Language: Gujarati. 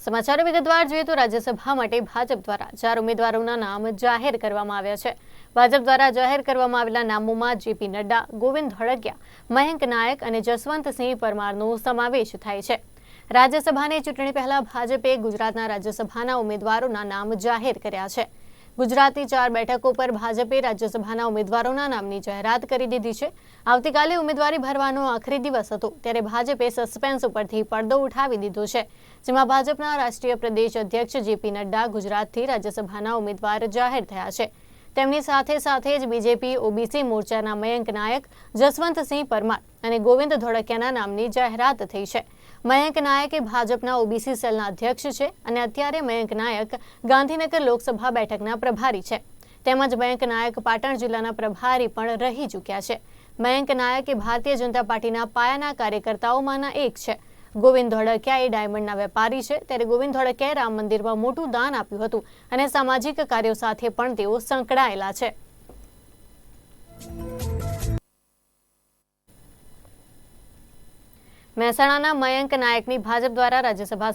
સમાચાર વિગતવાર જોઈએ તો રાજ્યસભા માટે ભાજપ દ્વારા ચાર ઉમેદવારોના નામ જાહેર કરવામાં આવ્યા છે. ભાજપ દ્વારા જાહેર કરવામાં આવેલા નામોમાં જેપી નડ્ડા, ગોવિંદ ધડકિયા મયંક નાયક અને જસવંતસિંહ પરમારનો સમાવેશ થાય છે. રાજ્યસભાની ચૂંટણી પહેલા ભાજપે ગુજરાતના રાજ્યસભાના ઉમેદવારોના નામ જાહેર કર્યા છે. ગુજરાતની ચાર બેઠકો પર ભાજપે રાજ્યસભાના ઉમેદવારોના નામની જાહેરાત કરી દીધી છે. આવતીકાલે ઉમેદવારી ભરવાનો આખરી દિવસ હતો, ત્યારે ભાજપે સસ્પેન્સ ઉપરથી પડદો ઉઠાવી દીધો છે. જેમાં ભાજપના રાષ્ટ્રીય પ્રદેશ અધ્યક્ષ જેપી નડ્ડા ગુજરાતથી રાજ્યસભાના ઉમેદવાર જાહેર થયા છે. તેમની સાથે સાથે જ બીજેપી, ઓબીસી મોરચાના મયંક નાયક જસવંતસિંહ પરમાર અને ગોવિંદ ધોળકિયાના નામની જાહેરાત થઈ છે. મયંક નાયક એ ભાજપના ઓબીસી સેલના અધ્યક્ષ છે અને અત્યારે મયંક નાયક ગાંધીનગર લોકસભા બેઠકના પ્રભારી છે. તેમજ મયંક નાયક પાટણ જિલ્લાના પ્રભારી પણ રહી ચૂક્યા છે. મયંક નાયક એ ભારતીય જનતા પાર્ટીના પાયાના કાર્યકર્તાઓમાંના એક છે. ગોવિંદ ધોળકિયા એ ડાયમંડના વેપારી છે. ત્યારે ગોવિંદ ધોળકિયાએ રામ મંદિરમાં મોટું દાન આપ્યું હતું અને સામાજિક કાર્યો સાથે પણ તેઓ સંકળાયેલા છે. મહેસાણાના મયંક નાયકની ભાજપ દ્વારા રાજ્યસભા